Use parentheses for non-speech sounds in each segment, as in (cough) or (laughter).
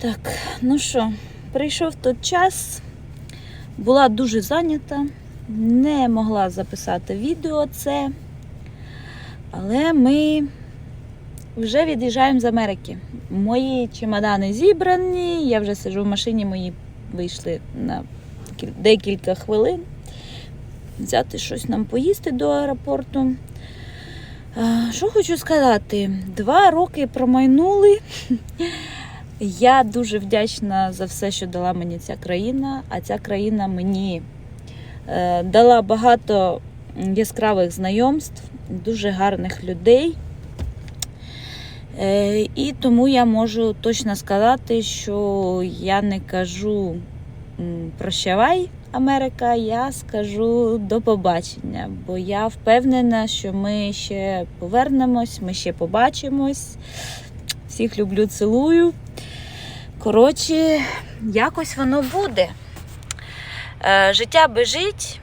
Так, ну що, прийшов той час, була дуже зайнята, не могла записати відео це, але ми вже від'їжджаємо з Америки. Мої чемодани зібрані, я вже сиджу в машині, мої вийшли на декілька хвилин. Взяти щось нам поїсти до аеропорту. Що хочу сказати? Два роки промайнули. Я дуже вдячна за все, що дала мені ця країна, а ця країна мені е, дала багато яскравих знайомств, дуже гарних людей. Е, і тому я можу точно сказати, що я не кажу прощавай, Америка, я скажу до побачення, бо я впевнена, що ми ще повернемось, ми ще побачимось. Всіх люблю, цілую. Коротше, якось воно буде. Е, життя бежить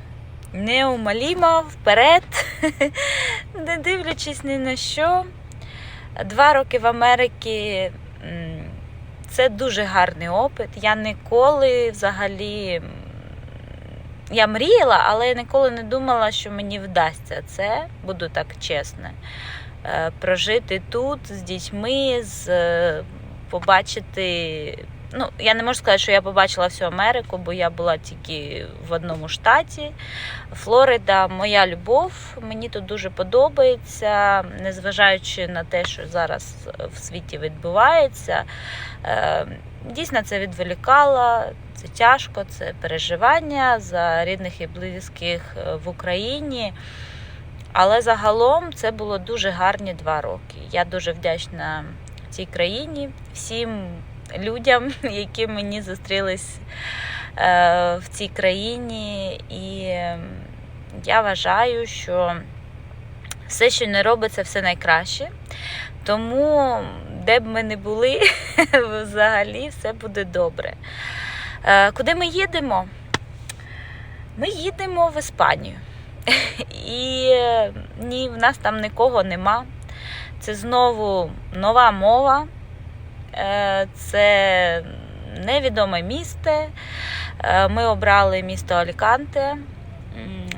неумолімо вперед, (laughs) не дивлячись ні на що. Два роки в Америці це дуже гарний опит. Я ніколи взагалі. Я мріяла, але я ніколи не думала, що мені вдасться це, буду так чесна. Е, Прожити тут з дітьми, з е, побачити. Ну, я не можу сказати, що я побачила всю Америку, бо я була тільки в одному штаті. Флорида, моя любов. Мені тут дуже подобається, незважаючи на те, що зараз в світі відбувається. Е, Дійсно, це відволікало, це тяжко, це переживання за рідних і близьких в Україні. Але загалом це було дуже гарні два роки. Я дуже вдячна цій країні, всім людям, (laughs) які мені зустрілись е, в цій країні. І е, я вважаю, що все, що не робиться, все найкраще. Тому, де б ми не були, (laughs) взагалі все буде добре. Е, Куди ми їдемо? Ми їдемо в Іспанію. (laughs) І е, ні, в нас там нікого нема. Це знову нова мова, Е, це невідоме місто. Е, Ми обрали місто Аліканте.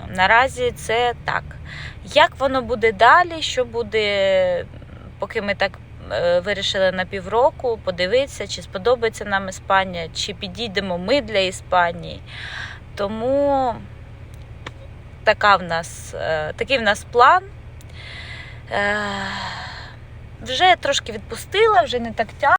Наразі це так. Як воно буде далі? Що буде, поки ми так е, вирішили на півроку, подивитися, чи сподобається нам Іспанія, чи підійдемо ми для Іспанії. Тому така в нас, е, такий в нас план. Е, Вже трошки відпустила, вже не так тяжко.